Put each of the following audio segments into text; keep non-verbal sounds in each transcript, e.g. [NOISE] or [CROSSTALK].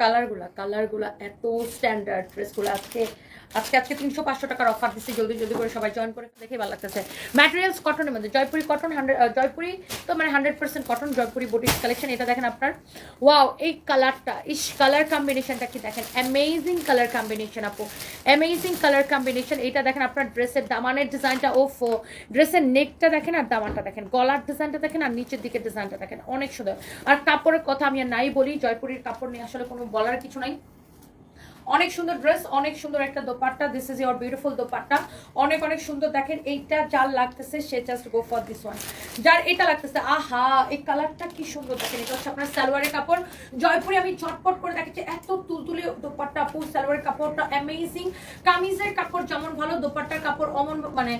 কালারগুলা কালারগুলা এত স্ট্যান্ডার্ড ড্রেসগুলো। আজকে আজকে আজকে তিনশো পাঁচশো টাকার অফার দিচ্ছি জলদি জলদি করে সবাই জয়েন করে দেখে ভালো লাগতেছে। ম্যাটেরিয়ালস কটনের মধ্যে, জয়পুরি কটন হান্ড্রেড জয়পুরি তো মানে hundred percent cotton Jaipuri boutiques collection এটা দেখেন আপনার। ওয়াও এই কালারটা, ইস কালার কম্বিনেশনটা কি দেখেন? অ্যামেজিং কালার কম্বিনেশন আপু। অ্যামেজিং কালার কম্বিনেশন এটা দেখেন আপনার ড্রেসের দামানের ডিজাইনটা ওফ। ড্রেসের নেকটা দেখেন আর দামানটা দেখেন। গলার ডিজাইনটা দেখেন আর নিচের দিকের ডিজাইনটা দেখেন। অনেক সুন্দর। আর কাপড়ের কথা আমি আর নাই বলি, জয়পুরের কাপড় নিয়ে আসলে কোনো বলার কিছু নাই। অনেক সুন্দর ড্রেস অনেক সুন্দর একটা dupatta. This is your beautiful dupatta. অনেক অনেক সুন্দর। দেখেন, এইটা যার লাগতেছে, সে just go for this one যার এটা লাগতেছে, আহা, এই কালারটা কি সুন্দর। দেখেন, এটা হচ্ছে আপনার সালোয়ারের কাপড়। জয়পুরে আমি ঝটপট করে দেখেছি এত তুলতুলে দোপাট্টা আপু, সালোয়ারের কাপড়টা অ্যামেজিং কামিজের কাপড় যেমন ভালো, দোপাট্টার কাপড় অমন মানে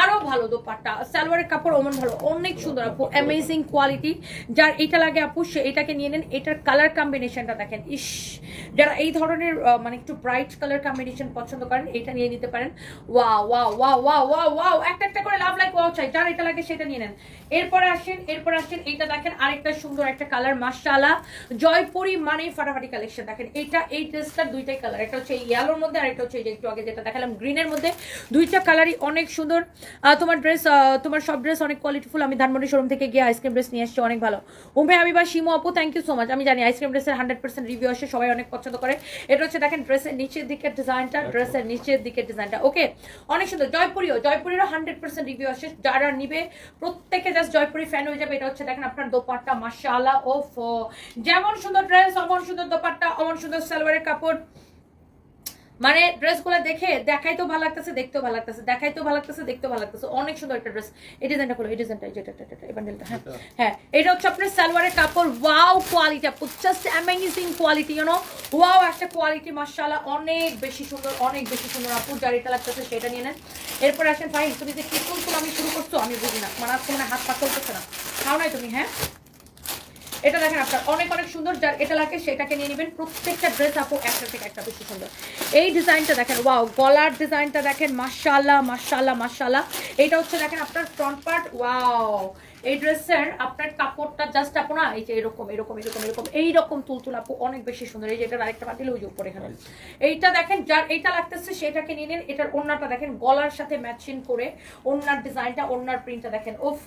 আরও ভালো দোপাট্টা। সালোয়ারের কাপড় অমন ভালো, অনেক সুন্দর আপু অ্যামেজিং কোয়ালিটি যার এটা লাগে আপু, সে এটাকে নিয়ে নেন, এটার কালার কম্বিনেশনটা দেখেন। ইস, যারা এই ধরনের মানে একটু ব্রাইট কালার কম্বিনেশন পছন্দ করেন, এটা নিয়ে নিতে পারেন। ওয়া ওয়া ওয়া ওয়া ওয়া ওয়াও একটা একটা করে লাভ লাইক ওয়াও চাই, যার এটা লাগে সেটা নিয়ে নেন। এরপরে আসেন এরপরে আসেন, এইটা দেখেন, আরেকটা সুন্দর একটা কালার মাশাআল্লাহ। জয়পুরি মানে ফাটাফাটি কালেকশন দেখেন, এইটা, এই ড্রেসটার দুইটাই কালার একটা হচ্ছে ইয়েলোর মধ্যে আর একটা হচ্ছে একটু আগে যেটা দেখালাম গ্রিনের মধ্যে। দুইটা কালারই অনেক সুন্দর। তোমার ড্রেস তোমার সব ড্রেস অনেক কোয়ালিটিফুল আমি ধানমন্ডি শোরুম থেকে গিয়ে আইসক্রিম ড্রেস নিয়ে এসেছি অনেক ভালো। উমে হাবিবা শিমু আপু থ্যাংক ইউ সো মাচ আমি জানি আইসক্রিম ড্রেসের হান্ড্রেড পার্সেন্ট রিভিউ আসে সবাই অনেক পছন্দ করে। এটা হচ্ছে দেখেন ড্রেসের নিচের দিকের ডিজাইনটা ড্রেসের নিচের দিকের ডিজাইনটা ওকে অনেক সুন্দর। জয়পুরিও জয়পুরেরও হান্ড্রেড পার্সেন্ট রিভিউ আসে। যারা নিবে প্রত্যেকে জাস্ট জয়পুরি ফ্যান হয়ে যাবে। এটা হচ্ছে দেখেন আপনার দোপাট্টা মাশাআল্লাহ ওফ। যেমন সুন্দর ড্রেস অমন সুন্দর দোপাট্টা অমন সুন্দর সালোয়ারের কাপড়। মানে ড্রেসগুলো দেখে দেখাই তো ভালো লাগতেছে দেখতেও ভালো লাগতেছে দেখাই তো ভালো লাগতেছে দেখতেও ভালো লাগতেছে। অনেক সুন্দর একটা ড্রেস। এই ডিজাইনটা হলো এই ডিজাইনটা যেটা এই বান্ডেলটা হ্যাঁ। হ্যাঁ এটা হচ্ছে আপনার সালোয়ারের কাপড়। ওয়াও কোয়ালিটি আপু just amazing quality you know wow একটা কোয়ালিটি মাশাআল্লাহ অনেক বেশি সুন্দর অনেক বেশি সুন্দর আপু যার এটা লাগতেছে সেটা নিয়ে নেন। এরপর আসেন ভাই তুমি যে কি আমি শুরু করছ আমি বুঝি না। মানে আজকে মানে হাত পা চলতেছে না। খাও নাই তুমি হ্যাঁ? এটা দেখেন আপনার, অনেক অনেক সুন্দর যার এটা লাগে, সেটাকে নিয়ে নেবেন। প্রত্যেকটা ড্রেস আপু একটা থেকে একটা বেশি সুন্দর। এই ডিজাইনটা দেখেন ওয়াও গলার ডিজাইনটা দেখেন মাসাল্লাহ মাসাল্লাহ মাসাল্লাহ এটা হচ্ছে দেখেন আপনার ফ্রন্ট পার্ট ওয়াও এই ড্রেসের আপনার কাপড়টা জাস্ট আপু না এই যে এরকম এরকম এরকম এরকম এইরকম তুলতুল আপু অনেক বেশি সুন্দর। এই যে এটার আরেকটা বাতিল ওই যে উপরে এখানে। এইটা দেখেন যার এইটা লাগতেছে সেটাকে নিয়ে নিন। এটার ওড়নাটা দেখেন গলার সাথে ম্যাচিং করে ওড়নার ডিজাইনটা ওড়নার প্রিন্টটা দেখেন। ওফ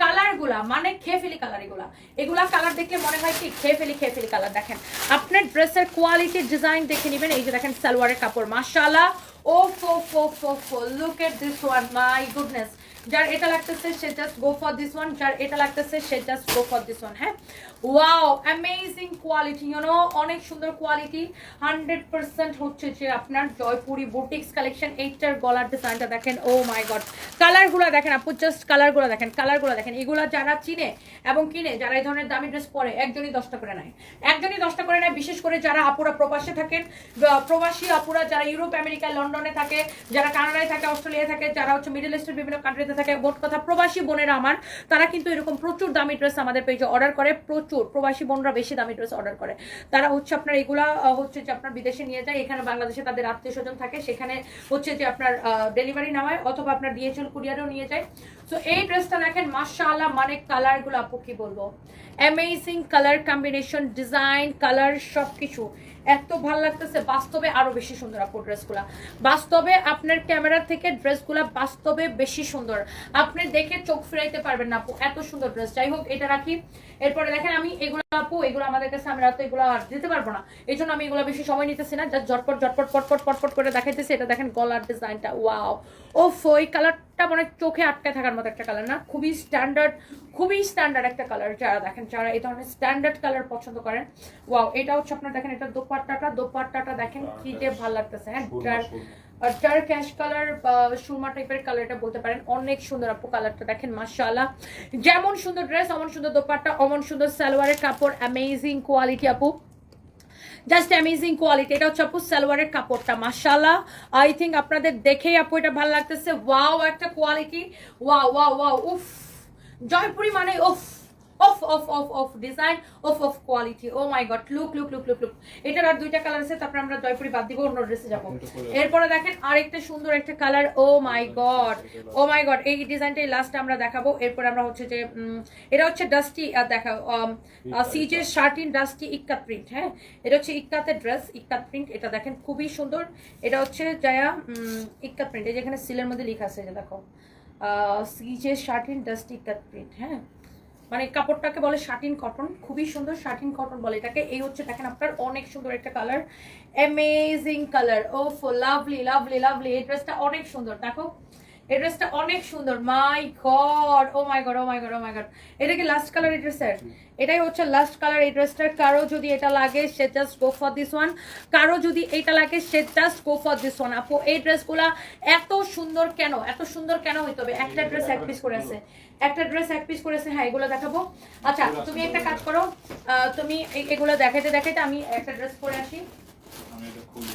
কালারগুলা মানে খেয়ে ফেলি কালার এগুলা এগুলা কালার দেখলে মনে হয় কি? খেয়ে ফেলি খেয়ে ফেলি কালার। দেখেন আপনার ড্রেসের কোয়ালিটি ডিজাইন দেখে নেবেন। এই যে দেখেন সালোয়ারের কাপড়। মাশাআল্লাহ! ও ফো ফো ফো ফো look at this one my goodness যার এটা লাগতেছে, সে just go for this one যার এটা লাগতেছে, সে just go for this one হ্যাঁ? Wow amazing quality you know অনেক সুন্দর কোয়ালিটি হান্ড্রেড পার্সেন্ট হচ্ছে যে আপনার জয়পুরি বুটিক্স কালেকশন এইটার গলার ডিজাইনটা দেখেন ও মাই গড কালারগুলো দেখেন আপু জাস্ট কালারগুলো দেখেন কালারগুলো দেখেন, এগুলো যারা চিনে এবং কিনে, যারা এই ধরনের দামি ড্রেস পরে, একজনই দশটা করে নেয়। একজনই দশটা করে নেয়, বিশেষ করে যারা আপুরা প্রবাসে থাকেন প্রবাসী আপুরা যারা ইউরোপ, আমেরিকা, লন্ডনে থাকে, যারা কানাডায় থাকে, অস্ট্রেলিয়ায় থাকে, যারা হচ্ছে মিডল ইস্টের বিভিন্ন কান্ট্রিতে থাকে, মোট কথা প্রবাসী বোনেরা আমার, তারা কিন্তু এরকম প্রচুর দামি ড্রেস আমাদের পেজে অর্ডার করে, প্রচুর প্রবাসী বোনরা বেশি দামি ড্রেস অর্ডার করে। তারা হচ্ছে আপনার এগুলা হচ্ছে যে আপনার বিদেশে নিয়ে যায়, এখানে বাংলাদেশে তাদের আত্মীয় স্বজন থাকে, সেখানে হচ্ছে যে আপনার ডেলিভারি নেওয়ায়, অথবা আপনার ডিএচএল কুরিয়ারও নিয়ে যায়। তো এই ড্রেসটা দেখেন মাসাল্লাহ মানে কালারগুলো আপু কি বলব? Amazing colour combination design colour সব কিছু এত ভালো লাগতেছে, বাস্তবে আরও বেশি সুন্দর আপু ড্রেসগুলা। বাস্তবে আপনার ক্যামেরা থেকে ড্রেসগুলা বাস্তবে বেশি সুন্দর। আপনি দেখে চোখ ফিরাইতে পারবেন না আপু, এত সুন্দর ড্রেস। যাই হোক, এটা রাখি। এরপরে দেখেন আমি এগুলো আপু, এগুলো আমাদের কাছে আমরা তো এগুলো আর দিতে পারব না। এই জন্য আমি এগুলো বেশি সময় নিতেছি না জাস্ট ঝটপট ঝটপট, পটপট পটপট করে দেখাইতেছি। এটা দেখেন গলার ডিজাইনটা, ওয়াও। ও ওই কালারটা মানে চোখে আটকে থাকার মতো একটা কালার না? খুবই স্ট্যান্ডার্ড খুবই স্ট্যান্ডার্ড একটা কালার যারা দেখেন, যারা এই ধরনের স্ট্যান্ডার্ড কালার পছন্দ করেন। ওয়াও, এটা হচ্ছে আপনার দেখেন, এটা দোপাট্টাটা দোপাট্টাটা দেখেন কি যে ভালো লাগতেছে হ্যাঁ যার ক্যাশ কালার বা সুরমা টাইপের কালার এটা বলতে পারেন অনেক সুন্দর আপু কালারটা দেখেন মাশাআল্লাহ। যেমন সুন্দর ড্রেস অমন সুন্দর দোপাট্টা অমন সুন্দর সালোয়ারের কাপড় অ্যামেজিং কোয়ালিটি আপু। জাস্ট অ্যামেজিং কোয়ালিটি এটা হচ্ছে আপু সালোয়ারের কাপড়টা মাশাআল্লাহ। আই থিঙ্ক আপনাদের দেখেই আপু এটা ভালো লাগতেছে। ওয়াও একটা কোয়ালিটি ওয়াও ওয়াও ওয়াও উফ। জয়পুরি মানে উফ। অফ অফ অফ অফ ডিজাইন অফ of quality oh my god look look look look look এটার আর দুইটা কালার আছে তারপরে আমরা জয়পুরি বাদ দিব অন্য ড্রেসে যাব। এরপরে দেখেন আরেকটা সুন্দর একটা colour oh my god oh my god এই ডিজাইনটাই লাস্ট আমরা দেখাবো। এরপর আমরা হচ্ছে যে এটা হচ্ছে ডাস্টি দেখা সিজে শার্টিন ডাস্টি ইক্কাত প্রিন্ট হ্যাঁ? এটা হচ্ছে ইক্কাতের ড্রেস ইক্কাত প্রিন্ট এটা দেখেন খুবই সুন্দর। এটা হচ্ছে জায়া উম, ইক্কাত প্রিন্ট এই যেখানে সিলের মধ্যে লেখা আছে যে দেখো সিজে শার্টিন ডাস্টি ইক্কাত প্রিন্ট হ্যাঁ? মানে কাপড়টাকে বলে শার্টিন কটন, খুবই সুন্দর শার্টিন কটন বলে এটাকে। এই হচ্ছে দেখেন আপনার অনেক সুন্দর একটা colour amazing colour oh lovely lovely lovely এই ড্রেসটা অনেক সুন্দর, দেখো। এই ড্রেসটা অনেক সুন্দর my god oh my god oh my god oh my god এটা কি লাস্ট কালার এই ড্রেসের এটাই হচ্ছে লাস্ট কালার এই ড্রেসটার কারও যদি এটা লাগে, সে just go for this one কারও যদি এটা লাগে, সে just go for this one আপু, এই ড্রেসগুলা এত সুন্দর কেন? এত সুন্দর কেন হইতে হবে? একটা ড্রেস এক পিস করে আছে। একটা ড্রেস এক পিস করেছে হ্যাঁ এগুলো দেখাবো। আচ্ছা তুমি একটা কাজ করো। তুমি এগুলো দেখাইতে দেখাইতে আমি একটা ড্রেস পরে আসি। আমি এটা খুলি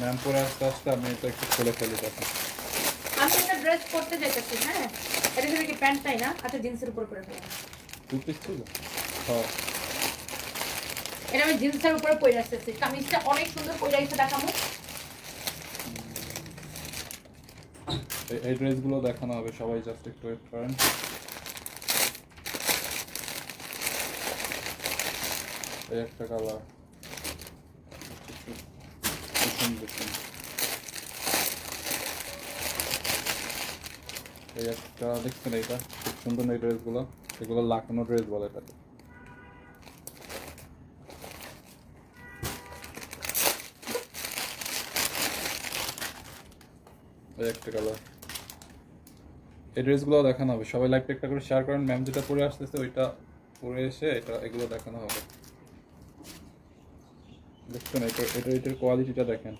ম্যাম পরে আস্তে আস্তে আমি এটা একটু খুলে ফেলি তখন আমি একটা ড্রেস পরতে যেতেছি হ্যাঁ? এটা যদি কি প্যান্ট তাই না? আচ্ছা জিন্সের উপর ফেলো। পিস ছিল হ্যাঁ। এটা আমি জিন্সের উপরে পরে আসতেছি। কামিজটা অনেক সুন্দর পরে আসতে দেখাবো। এই- ড্রেসগুলো দেখানো হবে, সবাই জাস্ট একটু ওয়েট করেন। এই একটা কালার এই একটা, দেখছেন খুব সুন্দর এই এগুলো ড্রেস বলে এই একটা কালার এই ড্রেসগুলো দেখানো হবে। সবাই লাইভটা একটা করে শেয়ার করেন। ম্যাম যেটা পরে আসতেছে, ওইটা পরে এসে এটা, এগুলো দেখানো হবে। দেখছেন, এটা এটা, এটার কোয়ালিটিটা দেখেন।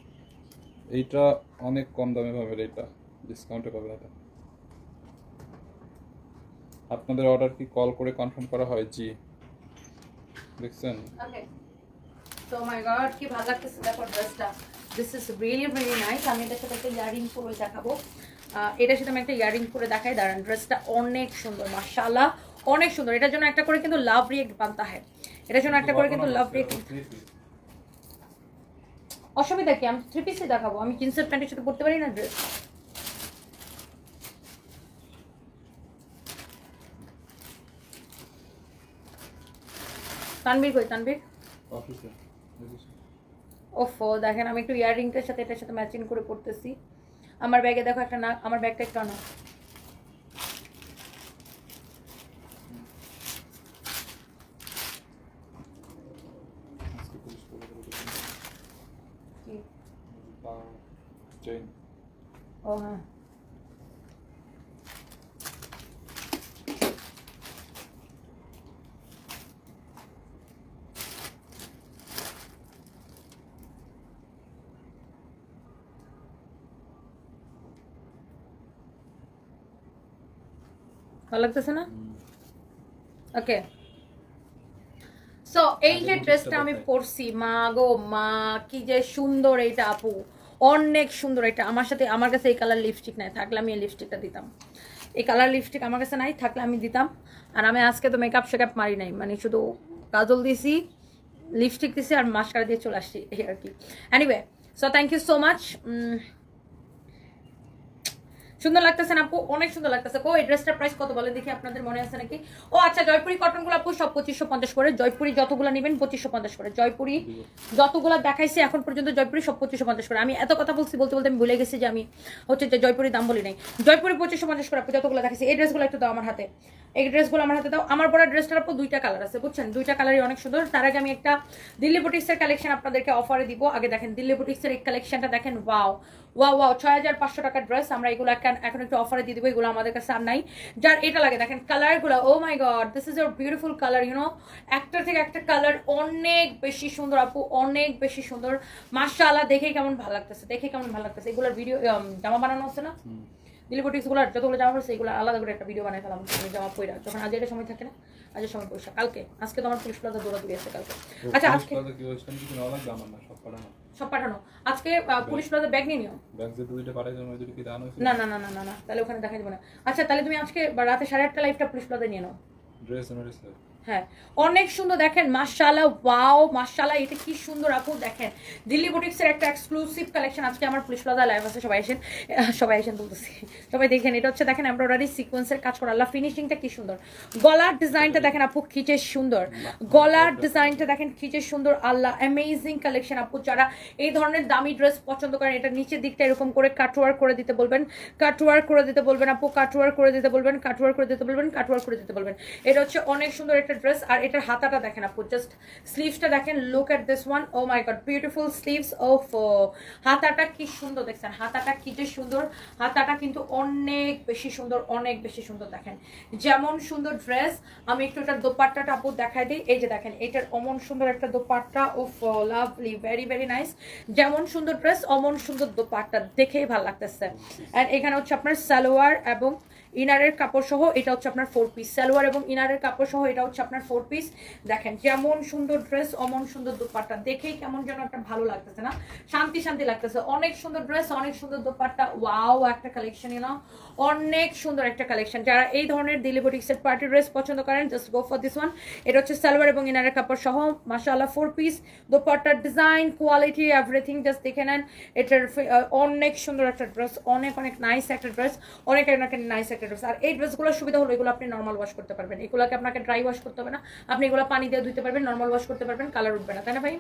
এইটা অনেক কম দামে পাবেন এইটা। ডিসকাউন্টে পাবেন এটা। আপনাদের অর্ডার কি কল করে কনফার্ম করা হয়? জি। দেখছেন? সো মাই গড কি this is really really nice আমি একটা ইয়ারিং পরে দেখাবো। এটার সাথে আমি একটা ইয়ারিং করে দেখাই দাঁড়ান ড্রেসটা অনেক সুন্দর মাশাআল্লাহ অনেক সুন্দর। এটার জন্য একটা করে কিন্তু লাভ রিয়েক্ট বানতা হয়। এটার জন্য একটা করে কিন্তু লাভ রিয়েক্ট অসুবিধা কি? আমি থ্রি পিসে দেখাবো। আমি জিন্সের প্যান্টের সাথে পরতে পারি না ড্রেস তানবীর কই? তানবীর অফিসে ওফো দেখেন আমি একটু ইয়াররিংটার সাথে এটার সাথে ম্যাচিং করে পড়তেছি আমার ব্যাগে দেখো একটা না আমার ব্যাগটা একটু আনো আজকে পুলিশ বলে বলে দিয়েছে। পা চেইন ও হ্যাঁ ভালো লাগতেছে না? ওকে সো এই যে ড্রেসটা আমি পরছি মা গো মা কি যে সুন্দর এইটা আপু। অনেক সুন্দর এটা। আমার সাথে আমার কাছে এই কালার লিপস্টিক নাই। থাকলে আমি এই লিপস্টিকটা দিতাম। এই কালার লিপস্টিক আমার কাছে নাই থাকলে আমি দিতাম। আর আমি আজকে তো মেকআপ শেকআপ মারি নাই। মানে শুধু কাজল দিছি লিপস্টিক দিছি আর মাস্কারা দিয়ে চলে আসছি এই আর কি। Anyway so thank you so much সুন্দর লাগতেছে না আপু? অনেক সুন্দর লাগতেছে। ও এই ড্রেসটার প্রাইস কত বলে দেখি আপনাদের মনে আছে নাকি? ও আচ্ছা জয়পুরি কটনগুলো আপু, সব পঁচিশশো পঞ্চাশ করে। জয়পুরি যতগুলো নেবেন, পঁচিশশো পঞ্চাশ করে। জয়পুরি যতগুলো দেখাইছে এখন পর্যন্ত জয়পুরি সব পঁচিশশো পঞ্চাশ করে। আমি এত কথা বলছি, বলতে বলতে আমি ভুলে গেছি যে আমি হচ্ছে যে জয়পুরি দাম বলি নাই। জয়পুরি পঁচিশশো পঞ্চাশ করে আপু, যতগুলো দেখাইছি, এই ড্রেসগুলো একটু দাও আমার হাতে। এই ড্রেসগুলো আমার হাতে দাও। আমার পরা ড্রেসটার আপু দুইটা কালার আছে, বুঝছেন? দুইটা কালারই অনেক সুন্দর। তার আগে আমি একটা দিল্লি বুটিক্সের কালেকশন আপনাদেরকে অফারে দিব। আগে দেখেন, দিল্লি বুটিক্সের এই কালেকশনটা দেখেন ওয়াও ওয়াও ওয়াও ছয় হাজার পাঁচশো টাকার ড্রেস আমরা এগুলো এখন একটু অফারে দিয়ে দিব, এগুলো আমাদের কাছে আর নাই। যার এটা লাগে, দেখেন কালারগুলো ও my god this is your beautiful colour you know একটা থেকে একটা কালার অনেক বেশি সুন্দর, আপু, অনেক বেশি সুন্দর। মাশাআল্লাহ, দেখে কেমন ভালো লাগতেছে, দেখে কেমন ভালো লাগতেছে। এগুলোর ভিডিও জামা বানানো হচ্ছে না? দিল্লি বুটিক্সগুলো যতগুলো জামা পড়ছে এগুলো আলাদা করে একটা ভিডিও বানাই ফেলাম আমি জামা পইরা। যখন আজ এটা সময় থাকে না আজের সময় পয়সা কালকে আজকে তো আমার পুলিশ প্লাজা দৌড়াদৌড়ি আছে কালকে। আচ্ছা আজকে সব পাঠানো। আজকে পুলিশ প্লাজা ব্যাগ নিয়ে নিও। না না না না না তাহলে ওখানে দেখা যাবে না। আচ্ছা তাহলে তুমি আজকে রাতে সাড়ে আটটা লাইফটা পুলিশ প্লাজা নিয়ে নাও। ড্রেস হ্যাঁ অনেক সুন্দর দেখেন, মাশাআল্লাহ, ওয়াও এটা কি সুন্দর আপু, দেখেন, দিল্লি বুটিক্সের একটা এক্সক্লুসিভ কালেকশন আজকে আমার লাইভ আছে, সবাই [LAUGHS] সবাই বলতেছি, সবাই দেখেন, এটা হচ্ছে দেখেন এমব্রয়ডারি সিকোয়েন্সের কাজ করা, আল্লাহ ফিনিশিংটা কি সুন্দর, গলার ডিজাইনটা দেখেন আপু সুন্দর, গলার ডিজাইনটা দেখেন খিচে সুন্দর, আল্লাহ অ্যামেজিং কালেকশন আপু, যারা এই ধরনের দামি ড্রেস পছন্দ করেন, এটা নিচের দিকটা এরকম করে কাটওয়ার করে দিতে বলবেন কাটওয়ার করে দিতে বলবেন আপু কাটওয়ার করে দিতে বলবেন কাটওয়ার করে দিতে বলবেন কাটওয়ার করে দিতে বলবেন, এটা হচ্ছে অনেক সুন্দর একটা ড্রেস আর এটার হাতাটা দেখেন আপু জাস্ট স্লিভসটা দেখেন look at this one oh my god beautiful sleeves of হাতাটা কি সুন্দর দেখছেন, হাতাটা কি যে সুন্দর, হাতাটা কিন্তু অনেক বেশি সুন্দর, অনেক বেশি সুন্দর দেখেন। যেমন সুন্দর ড্রেস আমি একটু এটার দোপাট্টাটা আপু দেখাই দিই, এই যে দেখেন, এটার অমন সুন্দর একটা dupatta oh lovely very very nice যেমন সুন্দর ড্রেস অমন সুন্দর দোপাট্টা, দেখেই ভালো লাগতেছে। অ্যান্ড এখানে হচ্ছে আপনার সালোয়ার এবং ইনারের কাপড় সহ এটা হচ্ছে আপনার ফোর পিস সালোয়ার এবং ইনারের কাপড় সহ এটা হচ্ছে আপনার ফোর পিস দেখেন যেমন সুন্দর ড্রেস অমন সুন্দর দোপাট্টা। দেখেই কেমন যেন একটা ভালো লাগতেছে না? শান্তি শান্তি লাগতেছে। অনেক সুন্দর ড্রেস অনেক সুন্দর দোপাট্টা। ওয়াও একটা কালেকশন না অনেক সুন্দর একটা কালেকশন যারা এই ধরনের দিলি বুটিক্সের পার্টি ড্রেস পছন্দ করেন just go for this one এটা হচ্ছে সালোয়ার এবং ইনারের কাপড় সহ, মাশাআল্লাহ ফোর পিস দোপাট্টার ডিজাইন কোয়ালিটি এভরিথিং জাস্ট দেখে নেন। এটার অনেক সুন্দর একটা ড্রেস অনেক অনেক নাইস একটা ড্রেস অনেক অনেক নাইস একটা ড্রেস আর এই ড্রেসগুলোর সুবিধা হলো এগুলো আপনি নর্মাল ওয়াশ করতে পারবেন। এগুলোকে আপনাকে ড্রাই ওয়াশ করতে হবে না। আপনি এগুলো পানি দিয়ে ধুতে পারবেন নর্মাল ওয়াশ করতে পারবেন কালার উঠবে না। তাই না ভাই?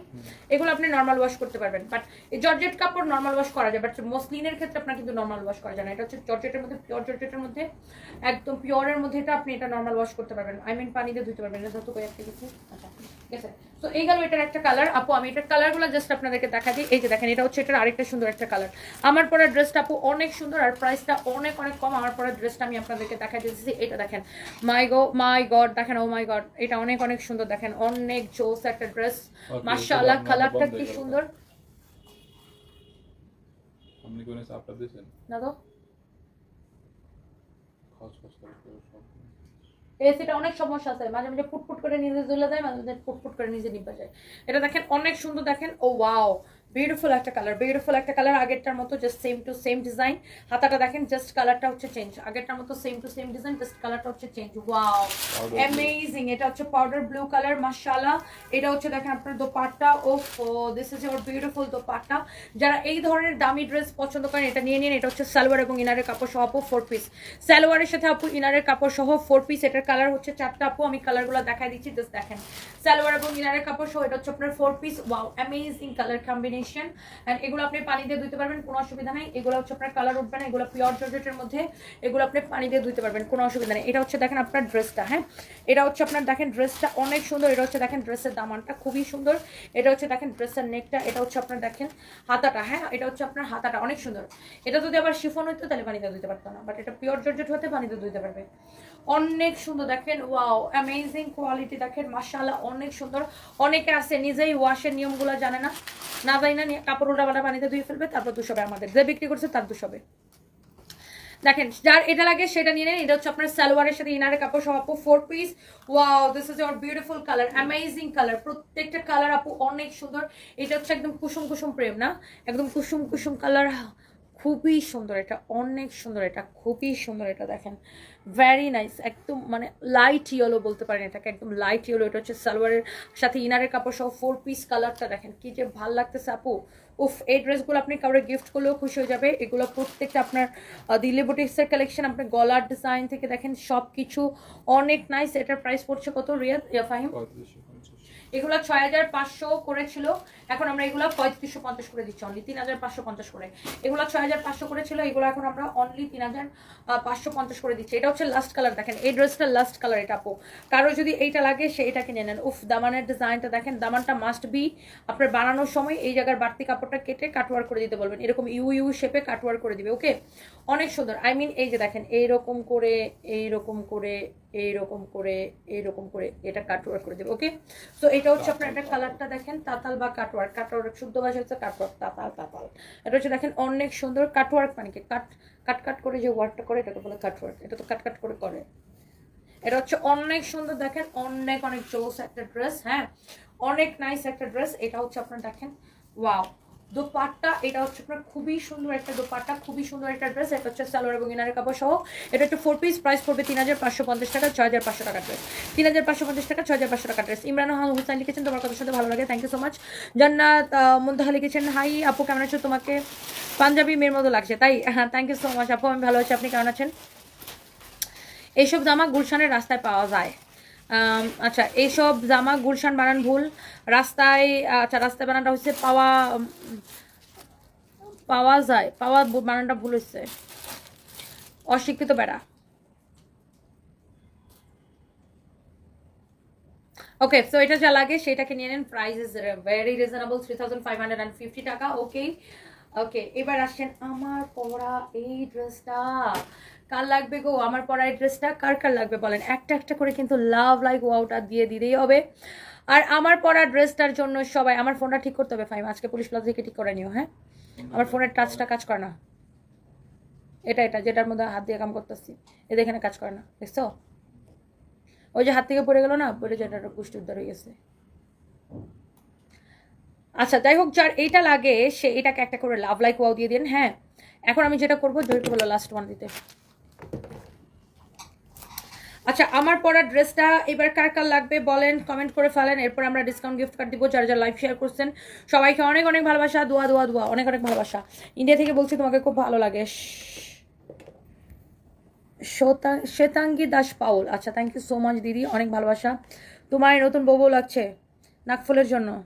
এগুলো আপনি নর্মাল ওয়াশ করতে পারবেন। বাট এই জর্জেট কাপড় নর্মাল ওয়াশ করা যায়। বাট মসলিনের ক্ষেত্রে আপনার কিন্তু নর্মাল ওয়াশ করা যায় না। এটা হচ্ছে জর্জেটের মধ্যে পিওর জর্জেটের মধ্যে একদম পিওরের মধ্যে এটা আপনি এটা নর্মাল ওয়াশ করতে পারবেন। আই মিন পানি দিয়ে ধুতে পারবেন। এটা যত কয়েকটা কিছু। আচ্ছা ঠিক আছে। তো এই গেল এটার একটা কালার আপু আমি এটার কালারগুলো জাস্ট আপনাদেরকে দেখা দিই। এই যে দেখেন এটা হচ্ছে এটার আরেকটা সুন্দর একটা কালার আমার পরা ড্রেসটা আপু অনেক সুন্দর আর প্রাইসটা অনেক অনেক কম। আমার পরা ড্রেসটা আমি আপনাদেরকে দেখা দিতেছি এটা দেখেন। মাই গো মাই গড দেখেন ও মাই গড এটা অনেক অনেক সুন্দর দেখেন অনেক জোস একটা ড্রেস। মাশাআল্লাহ কালারটা কি সুন্দর। আপনি কোন চাপটা দিয়েছেন? না তো? খস খস করে এসিটা অনেক সমস্যা আছে। মাঝে মাঝে ফুটফুট করে নিজে জ্বলে যায় মাঝে মাঝে ফুটফুট করে নিজে নিভে যায়। এটা দেখেন অনেক সুন্দর দেখেন ও ওয়াও বিউটিফুল একটা কালার বিউটিফুল একটা কালার আগেরটার মতো just same to same design হাতাটা দেখেন জাস্ট কালারটা হচ্ছে চেঞ্জ আগেরটার মতো same to same design just কালারটা হচ্ছে চেঞ্জ ওয়াও অ্যামেজিং এটা হচ্ছে পাউডার ব্লু কালার মাশাআল্লাহ। এটা হচ্ছে দেখেন আপনার dupatta. Oh this is your beautiful dupatta. যারা এই ধরনের দামি ড্রেস পছন্দ করেন এটা নিয়ে নিন। এটা হচ্ছে সালোয়ার এবং ইনারের কাপড় সহ আপু ফোর পিস সালোয়ারের সাথে আপু ইনারের কাপড় সহ ফোর পিস এটার কালার হচ্ছে চারটা আপু। আমি কালারগুলো দেখাই দিচ্ছি জাস্ট দেখেন। সালোয়ার এবং ইনারের কাপড় সহ এটা হচ্ছে আপনার four piece wow amazing colour combination and এগুলো আপনি পানি দিয়ে ধুতে পারবেন, কোনো অসুবিধা নেই। এগুলো হচ্ছে আপনার কালার উঠবে না, এগুলো পিওর জর্জেটের মধ্যে এগুলো আপনি পানি দিয়ে ধুতে পারবেন, কোনো অসুবিধা নেই। এটা হচ্ছে দেখেন আপনার ড্রেসটা হ্যাঁ? এটা হচ্ছে আপনার দেখেন ড্রেসটা অনেক সুন্দর, এটা হচ্ছে দেখেন ড্রেসের দামানটা খুবই সুন্দর। এটা হচ্ছে দেখেন ড্রেসের নেকটা এটা হচ্ছে আপনার দেখেন হাতাটা হ্যাঁ? এটা হচ্ছে আপনার হাতাটা, অনেক সুন্দর। এটা যদি আবার শিফন হইতো, তাহলে পানিতে ধুতে পারতো না বাট এটা পিওর জর্জেট হতে পানিতে ধুতে পারবে। অনেক সুন্দর, দেখেন ওয়াও অ্যামেজিং কোয়ালিটি দেখেন, মাশাআল্লাহ, অনেক সুন্দর। অনেকে আছে, নিজেই ওয়াশের নিয়মগুলো জানে না। না জানি না কাপড় উল্টাপাল্টা পানিতে ধুয়ে ফেলবে, তারপর দুশোবে আমাদের। যে বিক্রি করছে, তার দুশোবে দেখেন, যার এটা লাগে, সেটা নিয়ে নেন। এটা হচ্ছে আপনার সালোয়ারের সাথে ইনারের কাপড় সব আপু four piece wow this is your beautiful colour amazing colour প্রত্যেকটা কালার আপু অনেক সুন্দর। এটা হচ্ছে একদম কুসুম কুসুম প্রেম, না? একদম কুসুম কুসুম কালার খুবই সুন্দর, এটা অনেক সুন্দর, এটা খুবই সুন্দর, এটা দেখেন। ভ্যারি নাইস একদম মানে লাইট ইয়েলো বলতে পারেন এটাকে, একদম লাইট ইয়েলো এটা হচ্ছে সালোয়ারের সাথে ইনারের কাপড় সহ ফোর পিস কালারটা দেখেন, কি যে ভালো লাগতেছে আপু। উফ, এই ড্রেসগুলো আপনি কাউরে গিফট করলেও খুশি হয়ে যাবে। এগুলো প্রত্যেকটা আপনার দিল্লি বুটিক্সের কালেকশন আপনার গলার ডিজাইন থেকে দেখেন সব কিছু অনেক নাইস এটার প্রাইস পড়ছে কত রিয়াদ? ফাহিম? এগুলো ছয় হাজার পাঁচশো করেছিল। এখন আমরা এগুলো পঁয়ত্রিশশো পঞ্চাশ করে দিচ্ছি অনলি তিন হাজার পাঁচশো পঞ্চাশ করে। এগুলো ছয় হাজার পাঁচশো করেছিল, এগুলো এখন আমরা অনলি তিন হাজার পাঁচশো পঞ্চাশ করে দিচ্ছি। এটা হচ্ছে লাস্ট কালার দেখেন, এই ড্রেসটা লাস্ট কালার এটা আপু। কারও যদি এইটা লাগে, সে এটা কিনে নেন। উফ, দামানের ডিজাইনটা দেখেন, দামানটা মাস্ট বি আপনার বানানোর সময় এই জায়গার বাড়তি কাপড়টা কেটে কাটওয়ার করে দিতে বলবেন। এরকম ইউ ইউ শেপে কাটওয়ার করে দিবে ওকে অনেক সুন্দর। আই মিন এই যে দেখেন, এইরকম করে এইরকম করে এইরকম করে এইরকম করে এটা কাটওয়ার করে দেবে ওকে তো এটা হচ্ছে আপনার একটা কালারটা দেখেন তাতাল বা কাটওয়ার্ক কাটওয়ার্ক শুদ্ধ ভাষা হচ্ছে কাটওয়ার্ক তাতাল তাতাল। এটা হচ্ছে দেখেন অনেক সুন্দর কাটওয়ার্ক মানে কি? কাট কাট কাট করে যে ওয়ার্কটা করে এটাকে বলে কাটওয়ার্ক এটা তো কাট কাট করে করে। এটা হচ্ছে অনেক সুন্দর দেখেন অনেক অনেক জোস একটা ড্রেস হ্যাঁ? অনেক নাইস একটা ড্রেস এটা হচ্ছে আপনার দেখেন ওয়াও দোপাট্টা, এটা হচ্ছে আপনার খুবই সুন্দর একটা দোপাট্টা, খুবই সুন্দর একটা ড্রেস এটা হচ্ছে সালোয়ার এবং ইনারের কাপড় সহ। এটা একটা ফোর পিস প্রাইস পড়বে তিন হাজার পাঁচশো পঞ্চাশ টাকা, ছয় হাজার পাঁচশো টাকা ড্রেস তিন হাজার পাঁচশো পঞ্চাশ টাকা, ছয় হাজার পাঁচশো টাকা ড্রেস ইমরান হুসাইন লিখেছেন, তোমার কথা সাথে ভালো লাগে থ্যাংক ইউ সো মাচ জান্নাত মুন্তাহা লিখেছেন হাই আপু, কেমন আছো? তোমাকে পাঞ্জাবি মেয়ের মতো লাগছে। তাই হ্যাঁ থ্যাংক ইউ সো মাচ আপু, আমি ভালো আছি, আপনি কেমন আছেন? এইসব জামা গুলশানের রাস্তায় পাওয়া যায়। আচ্ছা এইসব জামা, গুলশান বানান ভুল। রাস্তায় আচ্ছা রাস্তায় বানানটা হচ্ছে পাওয়া পাওয়া যায়, পাওয়া বানানটা ভুল হচ্ছে। অশিক্ষিত বেড়া। ওকে সো এটা যা লাগে সেটাকে নিয়ে নেন। Price is very reasonable three টাকা ওকে ওকে এবার আসছেন আমার পরা এই ড্রেসটা কার লাগবে গো? আমার পরা ড্রেসটা কার কার লাগবে বলেন? একটা একটা করে কিন্তু লাভ লাইক ওয়াওটা দিয়ে দিতেই হবে। আর আমার পরা ড্রেসটার জন্য সবাই, আমার ফোনটা ঠিক করতে হবে ফাইম আজকে পুলিশ প্লাজা থেকে ঠিক করে নিও হ্যাঁ? আমার ফোনের টাচটা কাজ করে না। এটা এটা, যেটার মধ্যে হাত দিয়ে কাম করতেছি। এটা এখানে কাজ করে না। দেখছ? ওই যে হাত থেকে পড়ে গেল না, পড়ে যেটা পুষ্টি উদ্ধার হয়ে গেছে। আচ্ছা যাই হোক, যার এইটা লাগে, সে এটাকে একটা করে লাভ লাইক ওয়াও দিয়ে দিন হ্যাঁ? এখন আমি যেটা করব, জয়কে বলো লাস্ট ওয়ান দিতে। আচ্ছা আমার পরা ড্রেসটা এবার কার কার লাগবে বলেন কমেন্ট করে ফেলেন, এরপর আমরা ডিসকাউন্ট গিফট কার্ড দিব, যারা যারা লাইভ শেয়ার করছেন। সবাইকে অনেক অনেক ভালোবাসা, দোয়া দোয়া দোয়া, অনেক অনেক ভালোবাসা। ইন্ডিয়া থেকে বলছি তোমাকে খুব ভালো লাগে। শ্বেতা- শ্বেতাঙ্গী দাস পাউল আচ্ছা থ্যাংক ইউ সো মাচ দিদি, অনেক ভালোবাসা। তোমার নতুন বউ লাগছে নাকফুলের জন্য।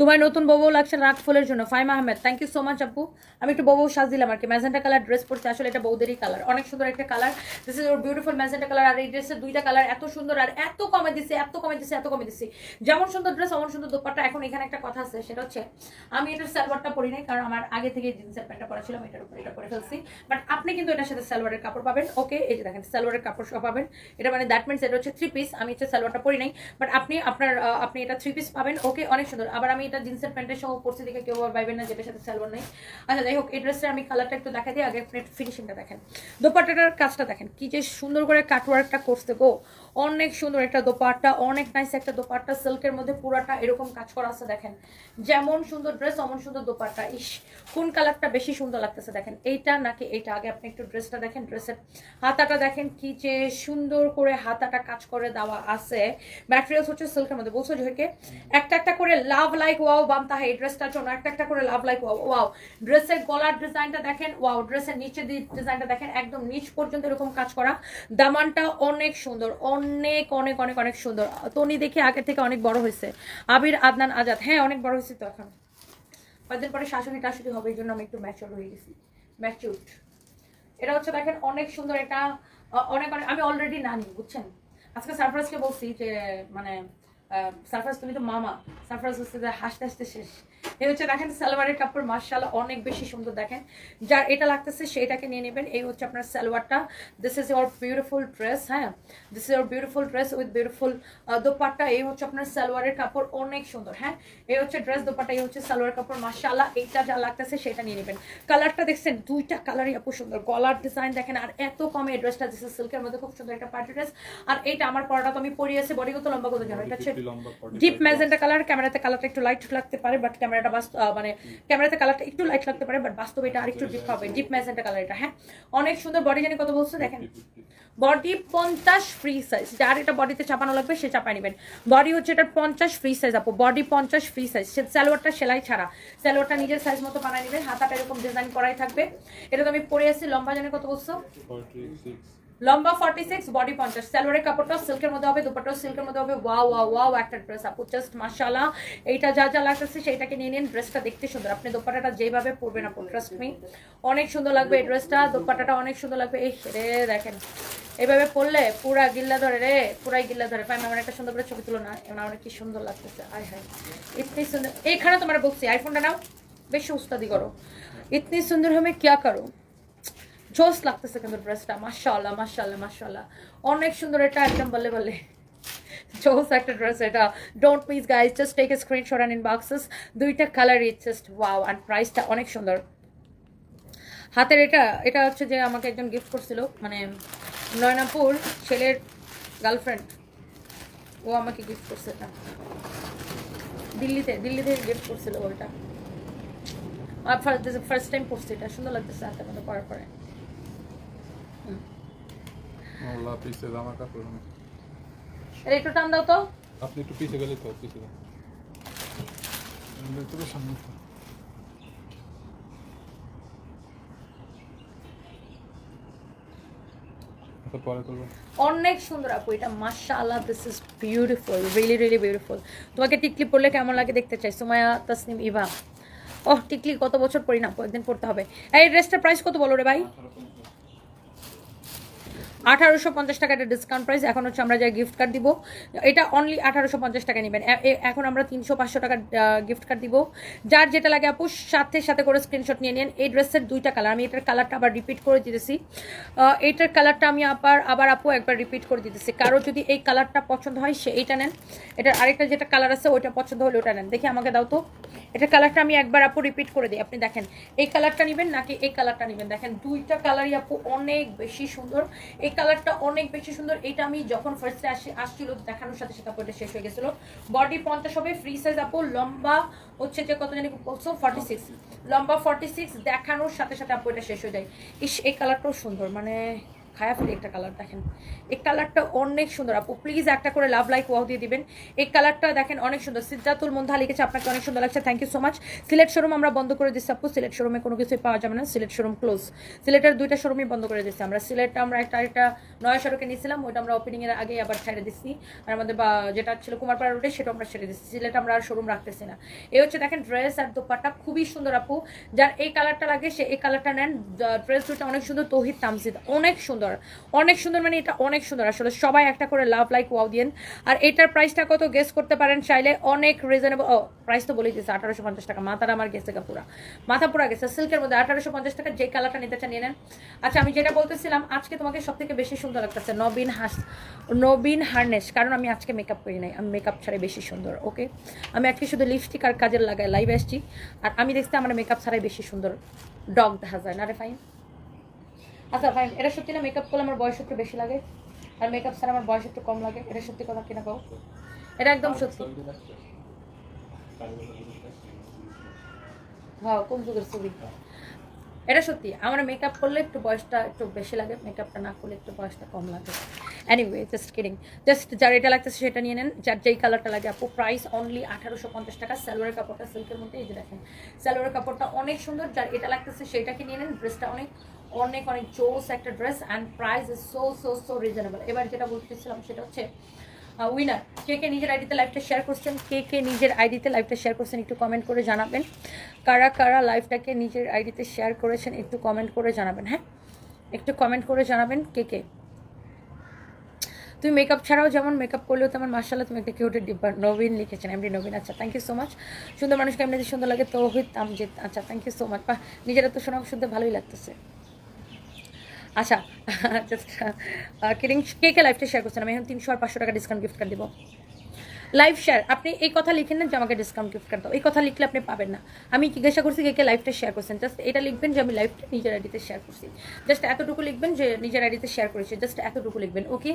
তোমার নতুন বউ লাগছে নাকফুলের জন্য। Faim Ahmed thank you so much আপু। আমি একটু বউ সাজ দিলাম আর কি। ম্যাজেন্টা কালার ড্রেস পরছে, আসলে এটা বৌদেরই কালার অনেক সুন্দর একটা colour this is your beautiful magenta colour আর এই ড্রেসের দুইটা কালার এত সুন্দর আর এত কমে দিছে, এত কমে দিছে, এত কমে দিছে। যেমন সুন্দর ড্রেস অমন সুন্দর দোপাট্টা। এখন এখানে একটা কথা আছে, সেটা হচ্ছে, আমি এটার সালোয়ারটা পরি নাই কারণ আমার আগে থেকে জিন্সের প্যান্টটা পরা ছিল, আমি এটার উপর এটা পরে ফেলছি। বাট আপনি কিন্তু এটার সাথে সালোয়ারের কাপড় পাবেন ওকে এই যে দেখেন, সালোয়ারের কাপড় সব পাবেন। এটা মানে দ্যাট মিনস এটা হচ্ছে থ্রি পিস আমি হচ্ছে সালোয়ারটা পরি নাই বাট আপনি আপনার আপনি এটা থ্রি পিস পাবেন ওকে অনেক সুন্দর। আবার আমি এটা জিন্সের প্যান্টের সহ পরছি দেখে কেউ আর পাইবেন না যেটার সাথে সালোয়ার নেই। আচ্ছা যাই হোক, এই ড্রেসটা আমি কালারটা একটু দেখাই দিই, আগে ফিনিশিংটা দেখেন। দোপাট্টাটার কাজটা দেখেন, কি যে সুন্দর করে কাটওয়ার্কটা করছে গো। অনেক সুন্দর একটা দোপাট্টা, অনেক নাইস একটা দোপাট্টা, সিল্কের মধ্যে পুরাটা এরকম কাজ করা আছে দেখেন। যেমন সুন্দর ড্রেস অমন সুন্দর দোপাট্টা। ইস, কোন কালারটা বেশি সুন্দর লাগতেছে দেখেন? এইটা নাকি এইটা? আগে আপনি একটু ড্রেসটা দেখেন ড্রেসের হাতাটা দেখেন, কি যে সুন্দর করে হাতাটা কাজ করে দেওয়া আছে। ম্যাটেরিয়ালস হচ্ছে সিল্কের মধ্যে। বলছো ঝেকে একটা একটা করে লাভ লাইক ওয়াও বাম তাহা এই ড্রেসটার জন্য একটা একটা করে লাভ লাইক ওয়াও ওয়াও ড্রেসের গলার ডিজাইনটা দেখেন ওয়াও ড্রেসের নিচে ডিজাইনটা দেখেন, একদম নিচ পর্যন্ত এরকম কাজ করা। দামানটা অনেক সুন্দর, অনেক অনেক অনেক অনেক অনেক সুন্দর। তনি দেখে আগে থেকে অনেক বড় হয়েছে। আবির, আদনান, আজাদ। হ্যাঁ অনেক বড় হয়েছে তো এখন। কয়েকদিন পরে শাশুড়ি টাশুড়ি হবে, এই জন্য আমি একটু ম্যাচিওর হয়ে গেছি। ম্যাচিউড এটা হচ্ছে দেখেন, অনেক সুন্দর এটা অনেক অনেক, আমি অলরেডি নানি, বুঝছেন? আজকে সারপ্রাইজকে বলছি যে মানে সারপ্রাইজ তুমি তো মামা। সারপ্রাইজ হচ্ছে যে হাসতে হাসতে শেষ। এই হচ্ছে দেখেন সালোয়ারের কাপড় মার্শাল অনেক বেশি সুন্দর দেখেন। যার এটা লাগতেছে সেটাকে নিয়ে নেবেন। এই হচ্ছে আপনার সালোয়ারটা। This is your beautiful dress হ্যাঁ? This is your beautiful dress with beautiful dupatta. এই হচ্ছে আপনার সালোয়ারের কাপড় অনেক সুন্দর হ্যাঁ? এই হচ্ছে ড্রেস দোপাট্টা এই হচ্ছে সালোয়ার কাপড় মার্শাল্লাহ এইটা যা লাগতেছে সেটা নিয়ে নেবেন। কালারটা দেখছেন দুইটা কালারই আপু সুন্দর। গলার ডিজাইন দেখেন আর এত কমে এই ড্রেসটা দিচ্ছে সিল্কের মধ্যে খুব সুন্দর একটা পার্টি ড্রেস আর এইটা আমার পরাটা তো আমি পরিয়েছি বডি কত লম্বা কত জানো? এটা হচ্ছে লম্বা 45 ডিপ ম্যাজেন্টা কালার ক্যামেরাতে কালারটা একটু লাইট লাগতে পারে বাট ক্যামেরাটা বাস্তব মানে ক্যামেরাতে কালারটা একটু লাইট লাগতে পারে বাট বাস্তবে এটা আরেকটু ডিপ হবে। ডিপ ম্যাজেন্টা কালার এটা হ্যাঁ? অনেক সুন্দর বডি জানি কত বলছো দেখেন। বডি পঞ্চাশ ফ্রি সাইজ যার এটা বডিতে চাপানো লাগবে সে চাপায় নেবেন। বডি হচ্ছে এটা পঞ্চাশ ফ্রি সাইজ আপু। বডি পঞ্চাশ ফ্রি সাইজ সালোয়ারটা সেলাই ছাড়া। সালোয়ারটা নিজের সাইজ মতো বানায় নেবেন। হাতাটা এরকম ডিজাইন করাই থাকবে। এটা তো আমি পরে আসছি লম্বা জানি কত বলছো? 46 লম্বা ফর্টি সিক্স বডি পঞ্চাশ। সালোয়ারের কাপড়টা সিল্কের মধ্যে হবে দুপাটাও সিল্কের মধ্যে হবে। ওয়াও ওয়া ওয়াও একটা ড্রেস আপু জাস্ট মাশাআল্লাহ। এইটা যা যা লাগতেছে সেইটাকে নিয়ে নিন। ড্রেসটা দেখতে সুন্দর। আপনি দোপাটাটা যেভাবে পরবেন আপু ট্রাস্ট মি অনেক সুন্দর লাগবে এই ড্রেসটা দোপাটাটা অনেক সুন্দর লাগবে। এই রে, দেখেন। এইভাবে পরলে পুরা গিল্লা ধরে রে, পুরাই গিল্লা ধরে। ফাইন আমার একটা সুন্দর করে ছবি তুলো না। এমন আমার কি সুন্দর লাগতেছে। আয় হায়। ইতনি সুন্দর এইখানে তোমার বলছি আইফোনটা নাও। বেশি উস্তাদি করো। ইতনি সুন্দর হবে কিয়া করো? জোস লাগতেছে কিন্তু ড্রেসটা মাশাআল্লাহ মাশাআল্লাহ মাশাআল্লাহ অনেক সুন্দর এটা একদম বলে বলে জোস একটা ড্রেস এটা। Don't miss guys just take a screenshot and inboxes দুইটা colour it just wow and প্রাইসটা অনেক সুন্দর। হাতের এটা এটা হচ্ছে যে আমাকে একজন গিফট করছিল মানে নয়নাপুর ছেলের গার্লফ্রেন্ড ও আমাকে গিফট করছে এটা। দিল্লিতে দিল্লি থেকে গিফট করছিল ওইটা। ফার্স্ট টাইম পড়ছি এটা। সুন্দর লাগতেছে হাতের মধ্যে পরার পরে। আল্লাহ পিছে জামা কাপড় এর একটু টান দাও তো। আপনি একটু পিছে গেলে তো পিছে যান ভেতরে সামনে তো। পরে করব। অনেক সুন্দর আপু এটা মাশাআল্লাহ this is beautiful really really beautiful তোমাকে টিকলি পরলে কেমন লাগে দেখতে চাই? সুমায়া তাসনিম ইভা। ওহ টিকলি কত বছর পরি না একদিন পড়তে হবে। এই ড্রেসটার প্রাইস কত বলো রে ভাই? আঠারোশো পঞ্চাশ টাকা একটা ডিসকাউন্ট প্রাইস এখন হচ্ছে আমরা যা গিফট কার্ড দিব, এটা অনলি আঠারোশো পঞ্চাশ টাকা নেবেন। এখন আমরা তিনশো পাঁচশো টাকার গিফট কার্ড দিব। যার যেটা লাগে আপু, সাথে সাথে করে স্ক্রিনশট নিয়ে নেন। এই ড্রেসের দুইটা কালার আমি এটার কালারটা আবার রিপিট করে দিতেছি। এইটার কালারটা আমি আবার আবার আপু একবার রিপিট করে দিতেছি। কারও যদি এই কালারটা পছন্দ হয়, সে এইটা নেন। এটার আরেকটা যেটা কালার আছে, ওইটা পছন্দ হলে ওটা নেন। দেখি আমাকে দাও তো। এটা কালারটা আমি একবার আপু রিপিট করে দিই। আপনি দেখেন, এই কালারটা নেবেন নাকি এই কালারটা নেবেন? দেখেন, দুইটা কালারই আপু অনেক বেশি সুন্দর। এই কালারটা অনেক বেশি সুন্দর। এটা আমি যখন ফার্স্টে আসি আসছিল, দেখানোর সাথে সাথে আপু এটা শেষ হয়ে গেছিল। বডি পঞ্চাশ হবে ফ্রি সাইজ আপু, লম্বা হচ্ছে যে কত জানি বলছো ফর্টি সিক্স লম্বা ফর্টি সিক্স দেখানোর সাথে সাথে আপু এটা শেষ হয়ে যায়। ইস, এই কালারটাও সুন্দর মানে খায়া ফেলে একটা কালার দেখেন। এই কালারটা অনেক সুন্দর। আপু প্লিজ একটা করে লাভ লাইক ওয়াও দিয়ে দিবেন। এই কালারটা দেখেন অনেক সুন্দর। সিদ্ধাতুল মন্ধা লিখেছে, আপনাকে অনেক সুন্দর লাগছে। Thank you so much Sylhet showroom আমরা বন্ধ করে দিচ্ছি আপু। সিলেট শোরুমে কোনো কিছুই পাওয়া যাবে না। সিলেট শোরুম ক্লোজ সিলেটের দুইটা শোরুমই বন্ধ করে দিচ্ছি আমরা। সিলেটটা আমরা একটা আরেকটা নয়া সড়কে নিয়েছিলাম, ওইটা আমরা ওপেনিংয়ের এর আগে আবার ছেড়ে দিচ্ছি আর আমাদের বা, যেটা ছিল কুমারপাড়া রোডে সেটা আমরা ছেড়ে দিচ্ছি সিলেট আমরা আর শোরুম রাখতেছি না। এই হচ্ছে দেখেন ড্রেস আর দোপাট্টা। খুবই সুন্দর, আপু। যার এই কালারটা লাগে, সে এই কালারটা নেন। ড্রেস দুটো অনেক সুন্দর। তৌহিদ তামজিদ। অনেক সুন্দর। অনেক সুন্দর মানে এটা অনেক সুন্দর। আসলে সবাই একটা করে লাভ লাইক ওয়াও দিয়েন। আর এটার প্রাইসটা কত গেস করতে পারেন চাইলে? অনেক রিজনেবল ও প্রাইস তো বলে দিয়েছে, আঠারোশো পঞ্চাশ টাকা। মাথাটা আমার গেছে পুরা। মাথা পুরা গেছে সিল্কের মধ্যে আঠারোশো পঞ্চাশ টাকা যে কালারটা নিতে চান নিয়ে নেন আচ্ছা আমি যেটা বলতেছিলাম, আজকে তোমাকে সব থেকে বেশি সুন্দর লাগতেছে নবীন হাস নবীন হার্নেস কারণ আমি আজকে মেকআপ করি নাই। আমি মেকআপ ছাড়াই বেশি সুন্দর ওকে আমি আজকে শুধু লিপস্টিক আর কাজের লাগাই লাইভ আসছি আর আমি দেখছি আমার মেকআপ ছাড়াই বেশি সুন্দর। ডগ দেখা যায় না রে ফাইন আচ্ছা ফাইন এটা সত্যি না মেকআপ করলে আমার বয়স একটু বেশি লাগে? আর মেকআপ ছাড়া আমার বয়স একটু কম লাগে? এটা সত্যি কথা কিনা কও? এটা একদম সত্যি। হ্যাঁ কোন যুগের ছবি? এটা সত্যি, আমার মেকআপ করলে একটু বয়সটা একটু বেশি লাগে মেকআপটা না করলে একটু বয়সটা কম লাগে। এনিওয়ে জাস্ট কিডিং জাস্ট যার এটা লাগতেছে সেটা নিয়ে নেন, যার যেই কালারটা লাগে আপু প্রাইস অনলি আঠারোশো পঞ্চাশ টাকা। স্যালোয়ারের কাপড়টা সিল্কের মধ্যে এই যে দেখেন। স্যালোয়ারের কাপড়টা অনেক সুন্দর, যার এটা লাগতেছে সেটাকে নিয়ে নেন ড্রেসটা অনেক অনেক অনেক জোস একটা dress and price is so so so reasonable এবার যেটা বলতেছিলাম সেটা হচ্ছে উইনার কে কে নিজের আইডিতে লাইভটা শেয়ার করছেন, কে কে নিজের আইডিতে লাইভটা শেয়ার করছেন একটু কমেন্ট করে জানাবেন। কারা কারা লাইভটাকে নিজের আইডিতে শেয়ার করেছেন একটু কমেন্ট করে জানাবেন হ্যাঁ? একটু কমেন্ট করে জানাবেন কে কে। তুমি মেকআপ ছাড়াও যেমন মেকআপ করলেও তেমন মার্শাল্লাহ তুমি একটা কিউটের ডিব্বা। নবীন লিখেছেন এমডি নবীন আচ্ছা থ্যাংক ইউ সো মাচ সুন্দর মানুষকে এমনিতে সুন্দর লাগে, তৌহিদ আমজিদ আচ্ছা থ্যাংক ইউ সো মাচ বা নিজেরা তো শোনা শুনতে ভালোই লাগতেছে। আচ্ছা আচ্ছা কিডিং কে কে লাইফটা শেয়ার করছেন? আমি এখন তিনশো আর পাঁচশো টাকা ডিসকাউন্ট গিফট কার্ড দিব। লাইভ শেয়ার আপনি এই কথা লিখেন না যে আমাকে ডিসকাউন্ট গিফট কার্ড এই কথা লিখলে আপনি পাবেন না। আমি জিজ্ঞাসা করছি কে কে লাইভটা শেয়ার করছেন। জাস্ট এটা লিখবেন যে আমি লাইভটা নিজের আইডিতে শেয়ার করছি। জাস্ট এতটুকু লিখবেন যে নিজের আইডিতে শেয়ার করেছি। জাস্ট এতটুকু লিখবেন ওকে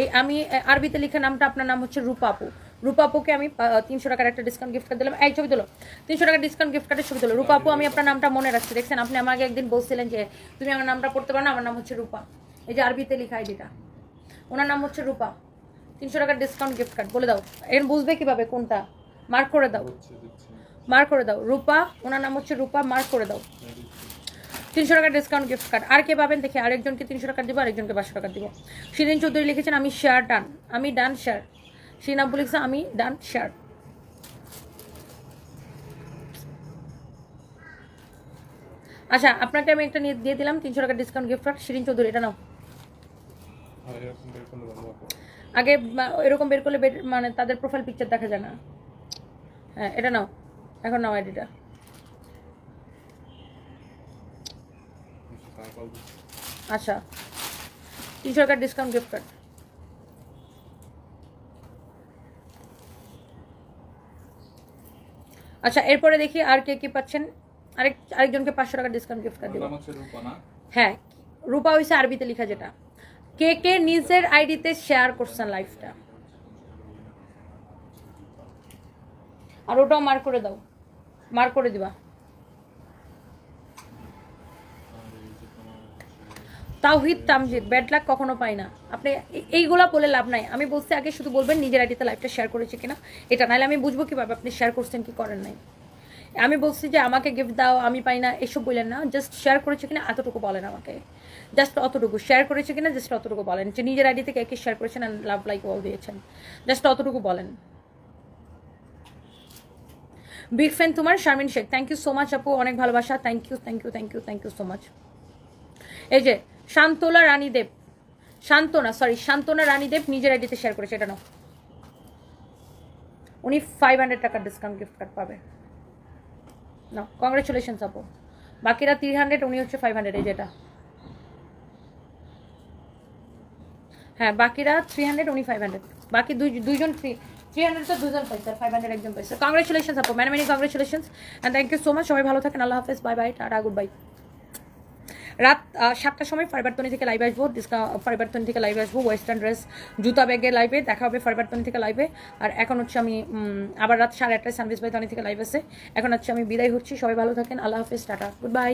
এই আমি আরবিতে লেখা নামটা আপনার নাম হচ্ছে রূপাপু। রূপাপুকে আমি তিনশো টাকার একটা ডিসকাউন্ট গিফট কার্ড দিলাম। এক ছবি দিলো তিনশো টাকার ডিসকাউন্ট গিফট কার্ডের ছবি দিলো রূপাপু, আমি আপনার নামটা মনে রাখছি। দেখছেন, আপনি আমাকে একদিন বলছিলেন যে তুমি আমার নামটা পড়তে পারো না, আমার নাম হচ্ছে রূপা। এই যে আরবিতে লেখা আইডিটা ওনার নাম হচ্ছে রূপা। তিনশো টাকার ডিসকাউন্ট গিফট কার্ড বলে দাও। এর বুঝবে কীভাবে কোনটা? মার্ক করে দাও। মার্ক করে দাও। রূপা ওনার নাম হচ্ছে রূপা মার্ক করে দাও। তিনশো টাকার ডিসকাউন্ট গিফট কার্ড আর কে পাবেন? দেখি আরেকজনকে তিনশো টাকা দিব আরেকজনকে পাঁচশো টাকা দিব। শিরিন চৌধুরী লিখেছেন আমি শেয়ার ডান আমি ডান শেয়ার শিরিন আব্বু লিখছে আমি ডান শেয়ার আচ্ছা আপনাকে আমি একটা দিয়ে দিলাম তিনশো টাকার discount gift card Shirin Chowdhury এটা নাও। আগে এরকম বের করলে মানে তাদের প্রোফাইল পিকচার দেখা যায় না। হ্যাঁ এটা নাও। এখন নাও আইডিটা আচ্ছা। তিনশো টাকার ডিসকাউন্ট গিফট কার্ড আচ্ছা এরপরে দেখি আর কে কি পাচ্ছেন। আরেক আরেকজনকে পাঁচশো টাকার ডিসকাউন্ট গিফট কার্ড দিব। হ্যাঁ রূপা হয়েছে আরবিতে লেখা যেটা। কে কে নিজের আইডিতে শেয়ার করছেন লাইফটা আর ওটাও মার করে দাও। মার করে দিবা। তাওহিদ তামজিদ ব্যাড লাক কখনো পাই না। আপনি এইগুলা বলে লাভ নাই। আমি বলছি আগে শুধু বলবেন নিজের আইডিতে লাইভটা শেয়ার করেছে কিনা। এটা নাহলে আমি বুঝব কীভাবে আপনি শেয়ার করছেন, কি করেন নাই। আমি বলছি যে আমাকে গিফট দাও, আমি পাই না, এসব বললেন না। জাস্ট শেয়ার করেছে কিনা, এতটুকু বলেন আমাকে। জাস্ট অতটুকু শেয়ার করেছে কিনা জাস্ট অতটুকু বলেন। যে নিজের আইডি থেকে একে শেয়ার করেছেন আর লাভ লাইক অল দিয়েছেন। জাস্ট অতটুকু বলেন। বিগ ফ্যান তোমার Sharmin Sheikh thank you so much আপু, অনেক ভালোবাসা। Thank you thank you thank you thank you so much এই যে, শান্তলা রানীদেব শান্তনা সরি শান্তনা রানীদেব নিজের আইডিতে শেয়ার করেছে, এটা নাও। উনি ফাইভ হান্ড্রেড টাকার ডিসকাউন্ট গিফট কার্ড পাবে। না কংগ্রেচুলেশনস আপু। বাকিরা থ্রি হান্ড্রেড উনি হচ্ছে ফাইভ হান্ড্রেড এই যেটা হ্যাঁ বাকিরা থ্রি হান্ড্রেড উনি ফাইভ হান্ড্রেড বাকি দুই, দুইজন থ্রি থ্রি হান্ড্রেড তো দুজন পাইছে ফাইভ হান্ড্রেড একজন পাইছে কংগ্রেচুলেশনস আপু। Many many congratulations and thank you so much সবাই ভালো থাকেন। আল্লাহ হাফেজ। Bye bye tata good bye রাত সাতটার সময় ফাইবারতনি থেকে লাইভে আসব। ডিসকা ফাইবারতনি থেকে লাইভে আসব। ওয়েস্টার্ন ড্রেস জুতা ব্যাগের লাইভে দেখা হবে ফাইবারতনি থেকে লাইভে আর এখন হচ্ছে আমি আবার রাত সাড়ে আটটায় সানভিস বাই তনি থেকে লাইভ আছে এখন হচ্ছে আমি বিদায় হচ্ছি। সবাই ভালো থাকেন। আল্লাহ হাফেজ। টাটা। Good bye